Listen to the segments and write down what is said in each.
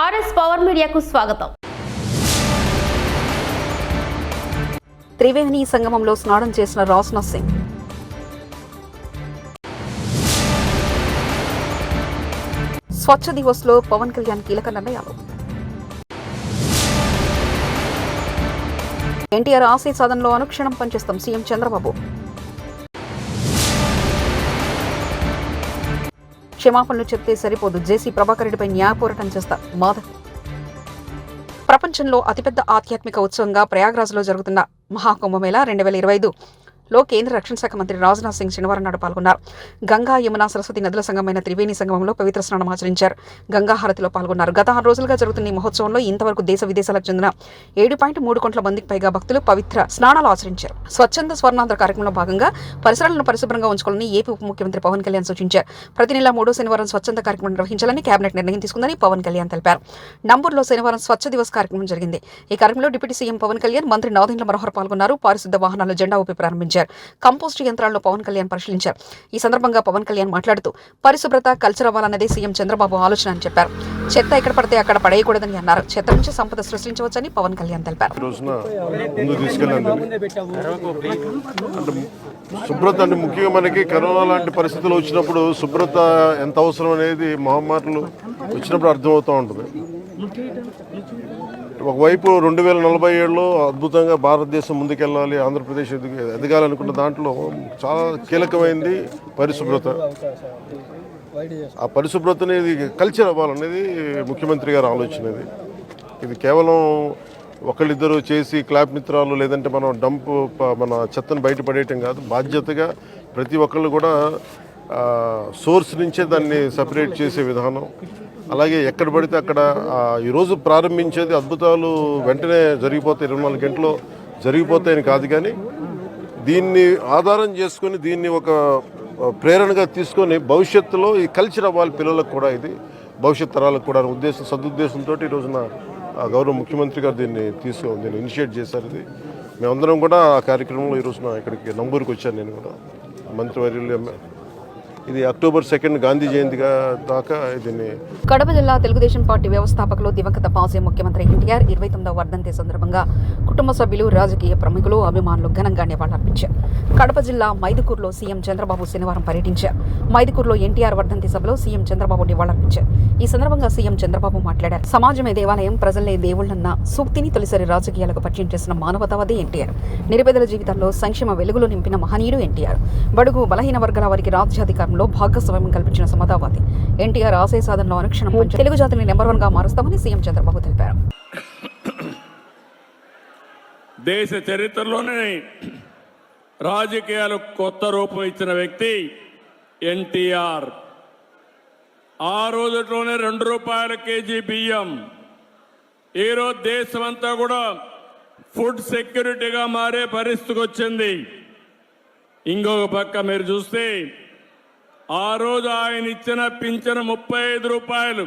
RS power మీడియాకు స్వాగతం. త్రివేణి సంగమంలో స్నానం చేసిన రాజ్నాథ్ సింగ్. స్వచ్ఛ దివస్లో పవన్ కళ్యాణ్ కీలక నిర్ణయాలు. ఎన్టీఆర్ ఆశయ సాధనలో అనుక్షణం పనిచేస్తాం సీఎం చంద్రబాబు. క్షమాపణలు చెప్తే సరిపోదు. జేసీ ప్రభాకర్ రెడ్డిపై న్యాయ పోరాటం చేస్తా మాధవ్ ప్రపంచంలో అతిపెద్ద ఆధ్యాత్మిక ఉత్సవంగా ప్రయాగ్రాజ్లో జరుగుతున్న మహాకుంభమేళ రెండు వేల ఇరవై ఐదు. లో కేంద్ర రక్షణ శాఖ మంత్రి రాజ్నాథ్ సింగ్ శనివారం నాడు పాల్గొన్నారు. గంగా యమున సరస్వతి నదుల సంగమైన త్రివేణి సంగమంలో పవిత్ర స్నానం ఆచరించారు. గంగా హారతిలో పాల్గొన్నారు. గత ఆరు రోజులుగా జరుగుతున్న ఈ మహోత్సవంలో ఇంతవరకు దేశ విదేశాలకు చెందిన ఏడు పాయింట్ మూడు కోట్ల మందికి పైగా భక్తులు పవిత్ర స్నానాలు ఆచరించారు. స్వచ్ఛంద స్వర్ణాంధ్ర కార్యక్రమంలో భాగంగా పరిసరాలను పరిశుభ్రంగా ఉంచుకోవాలని ఏపీ ఉప ముఖ్యమంత్రి పవన్ కళ్యాణ్ సూచించారు. ప్రతి నెల మూడో శనివారం స్వచ్ఛంద కార్యక్రమం నిర్వహించాలని కేబినెట్ నిర్ణయం తీసుకుందని పవన్ కళ్యాణ్ తెలిపారు. నంబూర్లో శనివారం స్వచ్ఛ దివస్ కార్యక్రమం జరిగింది. ఈ కార్యక్రమంలో డిప్యూటీ సీఎం పవన్ కళ్యాణ్ మంత్రి నాదెండ్ల మనోహర్ పాల్గొన్నారు. పారిశుద్ధ వాహనాలు జెండా ఊపి ప్రారంభించారు. కంపోస్టు యంత్రాల్లో పవన్ కళ్యాణ్ పరిశీలించారు. ఈ సందర్భంగా పవన్ కళ్యాణ్ మాట్లాడుతూ పరిశుభ్రత కల్చర్ అవ్వాలన్నదే సీఎం చంద్రబాబు ఆలోచన అని చెప్పారు. చెత్త ఎక్కడ పడితే అక్కడ పడేయకూడదని అన్నారు. చెత్త నుంచి సంపద సృష్టించవచ్చని పవన్ కళ్యాణ్ తెలిపారు. శుభ్రత అంటే ముఖ్యంగా మనకి కరోనా లాంటి పరిస్థితులు వచ్చినప్పుడు శుభ్రత ఎంత అవసరం అనేది మహమ్మారులు వచ్చినప్పుడు అర్థమవుతూ ఉంటుంది. ఒకవైపు రెండు వేల నలభై ఏడులో అద్భుతంగా భారతదేశం ముందుకెళ్ళాలి ఆంధ్రప్రదేశ్ ఎదిగి ఎదగాలనుకున్న దాంట్లో చాలా కీలకమైంది పరిశుభ్రత. ఆ పరిశుభ్రత అనేది కల్చర్ అవ్వాలనేది ముఖ్యమంత్రి గారు ఆలోచన ఇది. కేవలం ఒకళ్ళిద్దరు చేసి క్లాప్ మిత్రాలు లేదంటే మనం డంప్ మన చెత్తను బయటపడేయటం కాదు బాధ్యతగా ప్రతి ఒక్కళ్ళు కూడా సోర్స్ నుంచే దాన్ని సపరేట్ చేసే విధానం. అలాగే ఎక్కడ పడితే అక్కడ ఈరోజు ప్రారంభించేది అద్భుతాలు వెంటనే జరిగిపోతాయి. ఇరవై నాలుగు గంటలు జరిగిపోతాయని కాదు కానీ దీన్ని ఆధారం చేసుకొని దీన్ని ఒక ప్రేరణగా తీసుకొని భవిష్యత్తులో ఈ కల్చర్ అవ్వాలి పిల్లలకు కూడా ఇది. భవిష్యత్ తరాలకు కూడా ఉద్దేశం సదుద్దేశంతో ఈ రోజున ఆ, గౌరవ ముఖ్యమంత్రి గారు దీన్ని తీసుకు దీన్ని ఇనిషియేట్ చేశారు ఇది. మేమందరం కూడా ఆ కార్యక్రమంలో ఈ రోజున ఇక్కడికి నంబూరుకి వచ్చాను నేను కూడా. మంత్రివర్యులు ఇది అక్టోబర్ సెకండ్ గాంధీ జయంతిగా దాకా దీన్ని కడప జిల్లా తెలుగుదేశం పార్టీ వ్యవస్థాపకులు దివంగత మాజీ ముఖ్యమంత్రి ఎన్టీఆర్ ఇరవై తొమ్మిదవ వర్ధంతి సందర్భంగా కుటుంబ సభ్యులు రాజకీయ ప్రముఖులు అభిమానులు ఘనంగా నివాళులర్పించారు. కడప జిల్లా మైదుకూరులో సీఎం చంద్రబాబు శనివారం పర్యటించారు. మైదుకూరులో ఎన్టీఆర్ వర్ధంతి సభలో సీఎం చంద్రబాబు నివాళులర్పించారు. ఈ సందర్భంగా సీఎం చంద్రబాబు మాట్లాడారు. సమాజమే దేవాలయం ప్రజలే దేవుళ్ళన్న సూక్తిని తొలిసారి రాజకీయాలకు పరిచయం చేసిన మానవతావాది ఎన్టీఆర్. నిరుపేదల జీవితంలో సంక్షేమ వెలుగులు నింపిన మహనీయుడు ఎన్టీఆర్. బడుగు బలహీన వర్గాల వారికి రాజ్యాధికారంలో భాగస్వామ్యం కల్పించిన సమతావాది ఎన్టీఆర్ ఆశయ సాధనలో అనుక్షణం పంచి తెలుగు జాతిని నెంబర్ వన్గా మారుస్తామని సీఎం చంద్రబాబు తెలిపారు. దేశ చరిత్రలోనే రాజకీయాలు కొత్త రూపం ఇచ్చిన వ్యక్తి ఎన్టీఆర్. ఆ రోజులోనే రెండు రూపాయల కేజీ బియ్యం. ఈరోజు దేశమంతా కూడా ఫుడ్ సెక్యూరిటీగా మారే పరిస్థితికి వచ్చింది. ఇంకొక పక్క మీరు చూస్తే ఆ రోజు ఆయన ఇచ్చిన పింఛన ముప్పై ఐదు రూపాయలు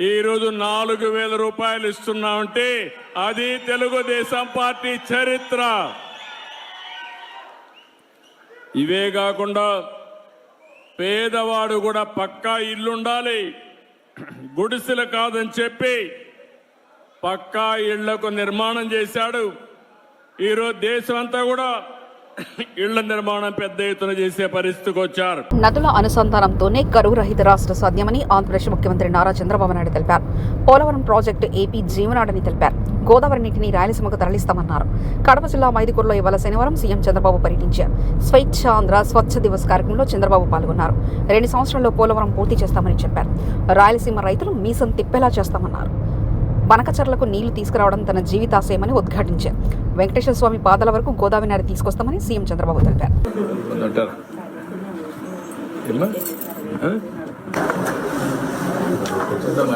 ఈరోజు నాలుగు వేల రూపాయలు ఇస్తున్నామంటే అది తెలుగుదేశం పార్టీ చరిత్ర. ఇవే కాకుండా పేదవాడు కూడా పక్కా ఇల్లుండాలి. గుడిసెలు కాదని చెప్పి పక్కా ఇళ్ళకు నిర్మాణం చేశాడు. ఈరోజు దేశం అంతా కూడా ఇళ్ళ నిర్మాణం పెద్ద ఎత్తున చేసే పరిస్థితికి వచ్చారు. నదుల అనుసంధానంతోనే కరువు రహిత రాష్ట్ర సాధ్యమని ఆంధ్రప్రదేశ్ ముఖ్యమంత్రి నారా చంద్రబాబు నాయుడు తెలిపారు. పోలవరం ప్రాజెక్టు ఏపీ జీవనాడని తెలిపారు. గోదావరి నీటిని రాయలసీమకు తరలిస్తామన్నారు. కడప జిల్లా మైదుకూరులో ఇవాళ శనివారం సీఎం చంద్రబాబు పర్యటించారు. స్వచ్ఛ ఆంధ్ర స్వచ్ఛ దివస్ కార్యక్రమంలో చంద్రబాబు పాల్గొన్నారు. రెండు సంవత్సరాల్లో పోలవరం పూర్తి చేస్తామని చెప్పారు. రాయలసీమ రైతులు మీసం తిప్పేలా చేస్తామన్నారు. బనకచర్లకు నీళ్ళు తీసుకురావడం తన జీవితాశయమని ఉద్ఘాటించారు. వెంకటేశ్వర స్వామి పాదాల వరకు గోదావరి నాడు తీసుకొస్తామని సీఎం చంద్రబాబు తెలిపారు?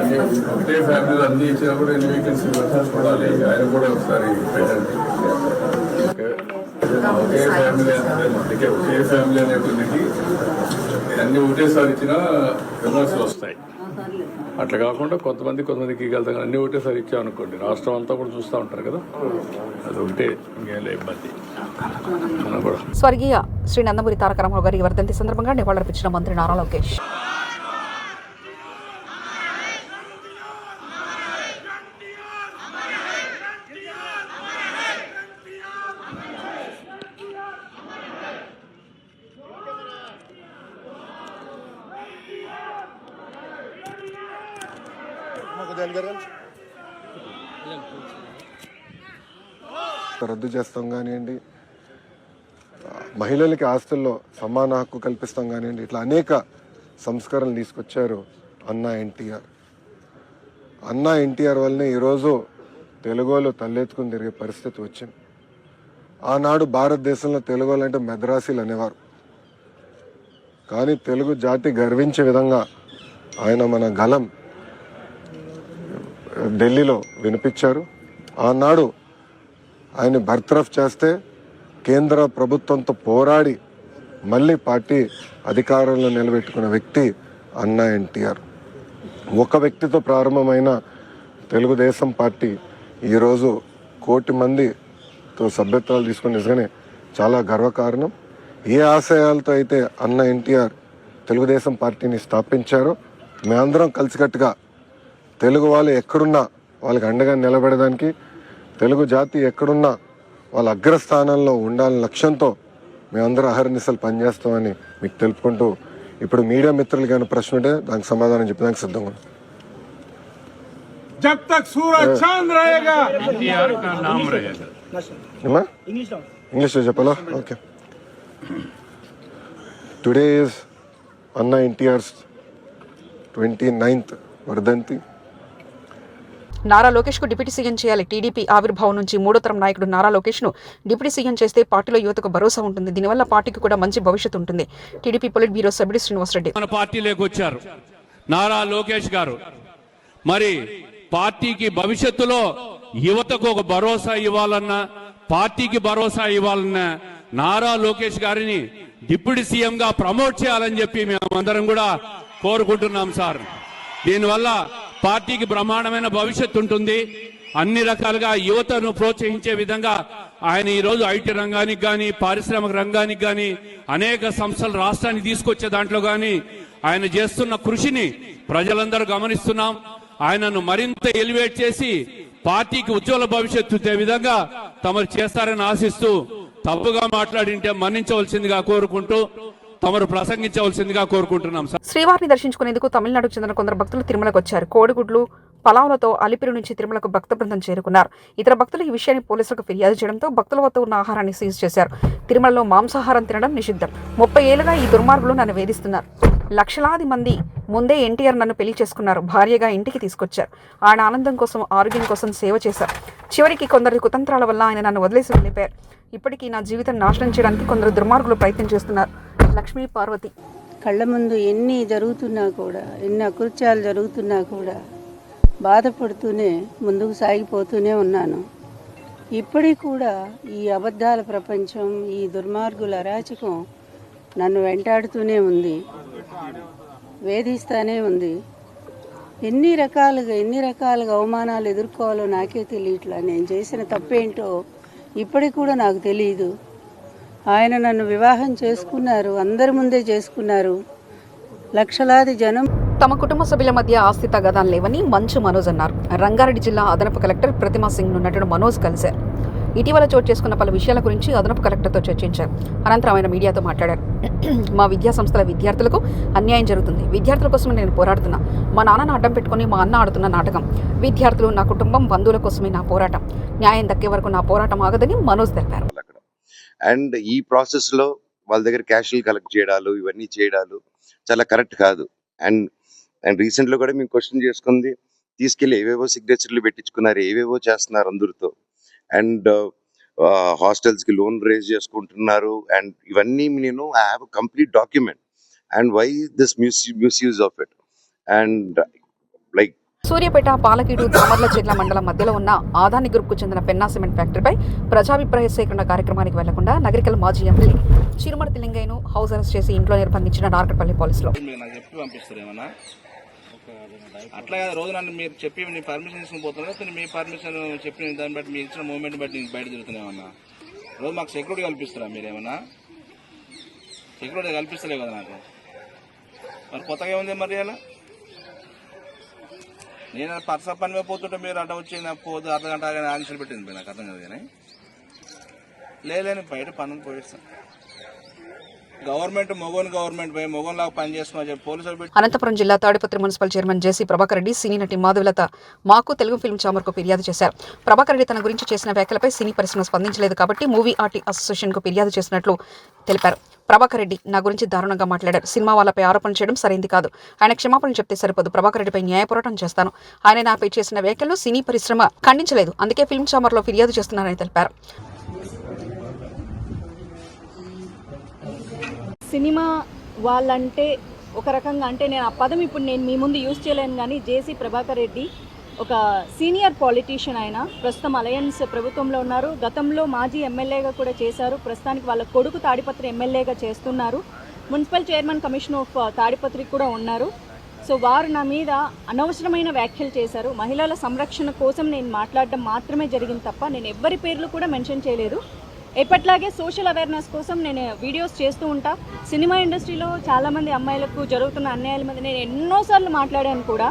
అన్ని ఒకటే ఫ్యామిలీలో అన్ని ఇచ్చినప్పుడు ఎన్ని వేకెన్సీ చూడాలి. ఆయన కూడా ఒకసారి పెట్టండి. ఓకే. ఒకే ఫ్యామిలీ అందుకే ఒకే ఫ్యామిలీ అనేటువంటిది అన్ని ఒకటేసారి ఇచ్చినా విమర్శలు వస్తాయి. అట్లా కాకుండా కొంతమంది కొంతమందికి కానీ అన్ని ఒకటేసారి ఇచ్చామనుకోండి రాష్ట్రం అంతా కూడా చూస్తూ ఉంటారు కదా. అది ఒకటే ఇంకేం ఇబ్బంది. స్వర్గీయ శ్రీ నందమూరి తారక రామారావు గారి వర్ధంతి సందర్భంగా నివాళులర్పించిన మంత్రి నారా లోకేష్. రద్దు చేస్తాం కానివ్వండి మహిళలకి ఆస్తుల్లో సమాన హక్కు కల్పిస్తాం కానివ్వండి ఇట్లా అనేక సంస్కరణలు తీసుకొచ్చారు అన్నా ఎన్టీఆర్. అన్నా ఎన్టీఆర్ వల్లనే ఈరోజు తెలుగులో తలెత్తుకుని తిరిగే పరిస్థితి వచ్చింది. ఆనాడు భారతదేశంలో తెలుగు అంటే మెద్రాసీలు అనేవారు. కానీ తెలుగు జాతి గర్వించే విధంగా ఆయన మన గలం ఢిల్లీలో వినిపించారు. ఆనాడు ఆయన బర్తరఫ్ చేస్తే కేంద్ర ప్రభుత్వంతో పోరాడి మళ్ళీ పార్టీ అధికారంలో నిలబెట్టుకున్న వ్యక్తి అన్నా ఎన్టీఆర్. ఒక వ్యక్తితో ప్రారంభమైన తెలుగుదేశం పార్టీ ఈరోజు కోటి మందితో సభ్యత్వాలు తీసుకుని నిజంగానే చాలా గర్వకారణం. ఏ ఆశయాలతో అయితే అన్న ఎన్టీఆర్ తెలుగుదేశం పార్టీని స్థాపించారో మేమందరం కలిసికట్టుగా తెలుగు వాళ్ళు ఎక్కడున్నా వాళ్ళకి అండగా నిలబడడానికి తెలుగు జాతి ఎక్కడున్నా వాళ్ళ అగ్రస్థానంలో ఉండాలని లక్ష్యంతో మేమందరం అహర్నిశలు పనిచేస్తామని మీకు తెలుపుకుంటూ ఇప్పుడు మీడియా మిత్రులు కానీ ప్రశ్న ఉంటే దానికి సమాధానం చెప్పడానికి సిద్ధంగా ఉన్నాం. जब तक सूरज चांद रहेगा ఏమా ఇంగ్లీష్లో చెప్పాలా ఓకే టుడే ఈజ్ అన్న ఎన్టీఆర్స్ ట్వంటీ నైన్త్ వర్ధంతి నారా లోకేష్కు డిప్యూటీ సీఎం చేయాలి. టీడీపీ ఆవిర్భావం నుంచి మూడో తరం నాయకుడు నారా లోకేష్ను డిప్యూటీ సీఎం చేస్తే పార్టీలో యువతకు భరోసా ఉంటుంది. దీనివల్ల పార్టీకి కూడా మంచి భవిష్యత్తు ఉంటుంది. టీడీపీ పొలిట్ బ్యూరో సభ్యుడు శ్రీనివాసరెడ్డి మన పార్టీలోకి వచ్చారు. నారా లోకేష్ గారు. మరి పార్టీకి భవిష్యత్తులో యువతకు ఒక భరోసా ఇవ్వాలన్నా పార్టీకి భరోసా ఇవ్వాలన్నా నారా లోకేష్ గారిని డిప్యూటీ సీఎం గా ప్రమోట్ చేయాలని చెప్పి మేమందరం కూడా కోరుకుంటున్నాం సార్. దీనివల్ల పార్టీకి బ్రహ్మాండమైన భవిష్యత్తు ఉంటుంది. అన్ని రకాలుగా యువతను ప్రోత్సహించే విధంగా ఆయన ఈ రోజు ఐటీ రంగానికి కానీ పారిశ్రామిక రంగానికి కానీ అనేక సంస్థలు రాష్ట్రానికి తీసుకొచ్చే దాంట్లో కానీ ఆయన చేస్తున్న కృషిని ప్రజలందరూ గమనిస్తున్నాం. ఆయనను మరింత ఎలివేట్ చేసి పార్టీకి ఉజ్వల భవిష్యత్తు విధంగా తమరు చేస్తారని ఆశిస్తూ తప్పుగా మాట్లాడింటే మన్నించవలసిందిగా కోరుకుంటూ తమరు ప్రసంగించవలసిందిగా కోరుకుంటున్నాం సార్. శ్రీవారిని దర్శించుకునేందుకు తమిళనాడుకు చెందిన కొందరు భక్తులు తిరుమలకు వచ్చారు కోడిగుడ్లు పలావులతో అలిపిరి నుంచి తిరుమలకు భక్త బృందం చేరుకున్నారు. ఇతర భక్తులు ఈ విషయాన్ని పోలీసులకు ఫిర్యాదు చేయడంతో భక్తుల వద్ద ఉన్న ఆహారాన్ని సీజ్ చేశారు. తిరుమలలో మాంసాహారం తినడం నిషిద్ధం. ముప్పై ఏళ్ళుగా ఈ దుర్మార్గులు నన్ను వేధిస్తున్నారు. లక్షలాది మంది ముందే ఎన్టీఆర్ నన్ను పెళ్ళి చేసుకున్నారు. భార్యగా ఇంటికి తీసుకొచ్చారు. ఆయన ఆనందం కోసం ఆరోగ్యం కోసం సేవ చేశారు. చివరికి కొందరి కుతంత్రాల వల్ల ఆయన నన్ను వదిలేసి వెళ్ళిపోయారు. ఇప్పటికీ నా జీవితం నాశనం చేయడానికి కొందరు దుర్మార్గులు ప్రయత్నం చేస్తున్నారు. లక్ష్మీ పార్వతి. కళ్ళ ముందు ఎన్ని జరుగుతున్నా కూడా ఎన్ని అకృత్యాలు జరుగుతున్నా కూడా బాధపడుతూనే ముందుకు సాగిపోతూనే ఉన్నాను. ఇప్పటికి కూడా ఈ అబద్ధాల ప్రపంచం ఈ దుర్మార్గుల అరాచకం నన్ను వెంటాడుతూనే ఉంది. వేధిస్తానే ఉంది. ఎన్ని రకాలుగా ఎన్ని రకాలుగా అవమానాలు ఎదుర్కోవాలో నాకే తెలియట్లా. నేను చేసిన తప్పేంటో ఇప్పటికి కూడా నాకు తెలియదు ఆయన నన్ను వివాహం చేసుకున్నారు అందరి ముందే చేసుకున్నారు. లక్షలాది జనం తమ కుటుంబ సభ్యుల మధ్య ఆస్తి తగాదాలు లేవని మంచు మనోజ్ అన్నారు. రంగారెడ్డి జిల్లా అదనపు కలెక్టర్ ప్రతిమా సింగ్ను నటుడు మనోజ్ కలిశారు. ఇటీవల చోటు చేసుకున్న పలు విషయాల గురించి అదనపు కలెక్టర్తో చర్చించారు. అనంతరం ఆయన మీడియాతో మాట్లాడారు. మా విద్యా సంస్థల విద్యార్థులకు అన్యాయం జరుగుతుంది. విద్యార్థుల కోసం నేను పోరాడుతున్నా. మా నాన్నను అడ్డం పెట్టుకుని మా అన్న ఆడుతున్న నాటకం. విద్యార్థులు నా కుటుంబం బంధువుల కోసమే నా పోరాటం. న్యాయం దక్కే వరకు నా పోరాటం ఆగదని మనోజ్ తెలిపారు. అండ్ ఈ ప్రాసెస్లో వాళ్ళ దగ్గర క్యాష్లు కలెక్ట్ చేయడాలు ఇవన్నీ చేయడాలు చాలా కరెక్ట్ కాదు. అండ్ అండ్ రీసెంట్లో కూడా మేము క్వశ్చన్ చేసుకుంది తీసుకెళ్ళి ఏవేవో సిగ్నేచర్లు పెట్టించుకున్నారు ఏవేవో చేస్తున్నారు అందరితో. అండ్ హాస్టల్స్కి లోన్ రేజ్ చేసుకుంటున్నారు అండ్ ఇవన్నీ నేను I have complete document. And why this miss misuse of it? And like Suryapet Palakeedu Damarla చెట్ల మండలం మధ్యలో ఉన్న ఆదాని గ్రూప్కు చెందిన పెన్నా సిమెంట్ ఫ్యాక్టరీపై ప్రజాభిప్రాయ సేకరణ కార్యక్రమానికి వెళ్ళకుండా నగరికల్ మాజీ ఎంపీ చిరుమర్తి లింగయ్యను హౌస్ అరెస్ట్ చేసి ఇంట్లో నిర్బంధించిన నార్కట్పల్లి పోలీసులు. మీరు నాకు పంపిస్తారు అట్లా కాదు రోజు నన్ను మీరు చెప్పి మీ పర్మిషన్ తీసుకుని పోతున్నారు మీ పర్మిషన్ చెప్పిన దాన్ని బట్టి మీరు ఇచ్చిన మూమెంట్ బట్టి నేను బయట తిరుగుతున్నామన్నా రోజు మాకు సెక్యూరిటీ కల్పిస్తారా మీరు ఏమన్నా? సెక్యూరిటీ కల్పిస్తలే కదా నాకు. మరి కొత్తగా ఏముంది మరి అలా? నేను పర్స పని మీద పోతుంటే మీరు అడ్డం వచ్చి నాకు పోదు అర్ధ గంట ఆగానే ఆంక్షలు పెట్టింది నాకు అర్థం కాదు కానీ. లేదని బయట పనులు పోయిస్తాను గవర్నమెంట్ మొగోన్ గవర్నమెంట్ పోయి మొగోన్ లాగా పని పోలీసులు అనంతపురం జిల్లా Tadipatri municipal chairman JC Prabhakar Reddy సినీ నటి మాధవలత మాకు తెలుగు ఫిల్మ్ ఛాంబర్కు ఫిర్యాదు చేశారు. ప్రభాకర్ రెడ్డి తన గురించి చేసిన వ్యాఖ్యలపై సినీ పరిశ్రమ స్పందించలేదు కాబట్టి మూవీ ఆర్టీ అసోసియేషన్కు ఫిర్యాదు చేసినట్లు తెలిపారు. ప్రభాకర్ రెడ్డి నా గురించి దారుణంగా మాట్లాడారు. సినిమా వాళ్ళపై ఆరోపణ చేయడం సరైంది కాదు. ఆయన క్షమాపణ చెప్తే సరిపోదు. ప్రభాకర్ రెడ్డిపై న్యాయ పోరాటం చేస్తాను. ఆయన నాపై చేసిన వ్యాఖ్యలు సినీ పరిశ్రమ ఖండించలేదు. అందుకే ఫిల్మ్ ఛాంబర్లో ఫిర్యాదు చేస్తున్నారని తెలిపారు. సినిమా వాళ్ళంటే ఒక రకంగా అంటే నేను ఆ పదం ఇప్పుడు నేను మీ ముందు యూజ్ చేయలేను కానీ జేసీ ప్రభాకర్ రెడ్డి ఒక సీనియర్ పాలిటీషియన్ ఆయన ప్రస్తుతం అలయన్స్ ప్రభుత్వంలో ఉన్నారు. గతంలో మాజీ ఎమ్మెల్యేగా కూడా చేశారు. ప్రస్తుతానికి వాళ్ళ కొడుకు తాడిపత్రి ఎమ్మెల్యేగా చేస్తున్నారు. Municipal chairman commission of Tadipatri కూడా ఉన్నారు. సో వారు నా మీద అనవసరమైన వ్యాఖ్యలు చేశారు. మహిళల సంరక్షణ కోసం నేను మాట్లాడడం మాత్రమే జరిగింది తప్ప నేను ఎవ్వరి పేర్లు కూడా మెన్షన్ చేయలేదు. ఎప్పట్లాగే సోషల్ అవేర్నెస్ కోసం నేను వీడియోస్ చేస్తూ ఉంటా. సినిమా ఇండస్ట్రీలో చాలామంది అమ్మాయిలకు జరుగుతున్న అన్యాయాల మీద నేను ఎన్నోసార్లు మాట్లాడాను కూడా.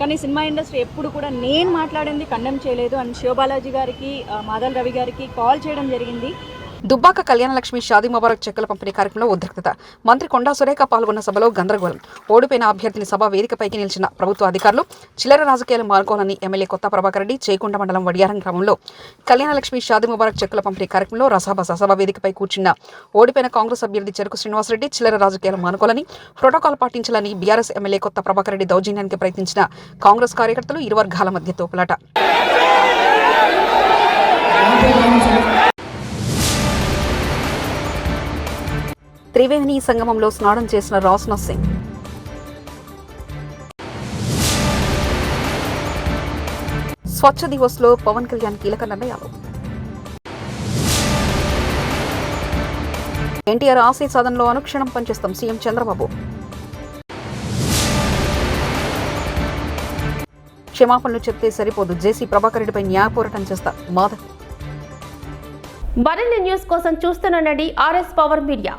కానీ సినిమా ఇండస్ట్రీ ఎప్పుడు కూడా నేను మాట్లాడింది కండెమ్ చేయలేదు. అండ్ శివబాలాజీ గారికి ఆ, మాదల్ రవి గారికి కాల్ చేయడం జరిగింది. దుబ్బాక కళ్యాణలక్ష్మి షాదీ ముబారక్ చెక్కుల పంపిణీ కార్యక్రమంలో ఉద్రిక్తత. మంత్రి కొండా సురేఖ పాల్గొన్న సభలో గందరగోళం. ఓడిపోయిన అభ్యర్థిని సభ వేదికపైకి నిలిచిన ప్రభుత్వ అధికారులు చిల్లర రాజకీయాలు మానుకోవాలని ఎమ్మెల్యే కొత్త ప్రభాకర్ రెడ్డి చేకొండ మండలం వడియారం గ్రామంలో కళ్యాణలక్ష్మి షాదీ ముబారక్ చెక్కుల పంపిణీ కార్యక్రమంలో రసాబస సభ వేదికపై కూర్చున్న ఓడిపోయిన కాంగ్రెస్ అభ్యర్థి చెరుకు శ్రీనివాసరెడ్డి చిల్లర రాజకీయాలు మానుకోవాలని ప్రోటోకాల్ పాటించాలని బీఆర్ఎస్ ఎమ్మెల్యే కొత్త ప్రభాకర్ రెడ్డి దౌర్జన్యానికి ప్రయత్నించిన కాంగ్రెస్ కార్యకర్తలు ఇరు వర్గాల మధ్య తోపులాట. త్రివేణి సంగమంలో స్నానం చేసిన రాజ్నాథ్ సింగ్. స్వచ్ఛ దివస్లో పవన్ కళ్యాణ్ కీలక నిర్ణయాలు. ఎన్టీఆర్ ఆశయ సాధనలో అనుక్షణం పనిచేస్తాం సీఎం చంద్రబాబు. క్షమాపణలు చెప్తే సరిపోదు. జేసీ ప్రభాకర్ రెడ్డిపై న్యాయ పోరాటం చేస్తా మాధవ్. మరిన్ని న్యూస్ కోసం చూస్తున్న ఆర్ఎస్ పవర్ మీడియా.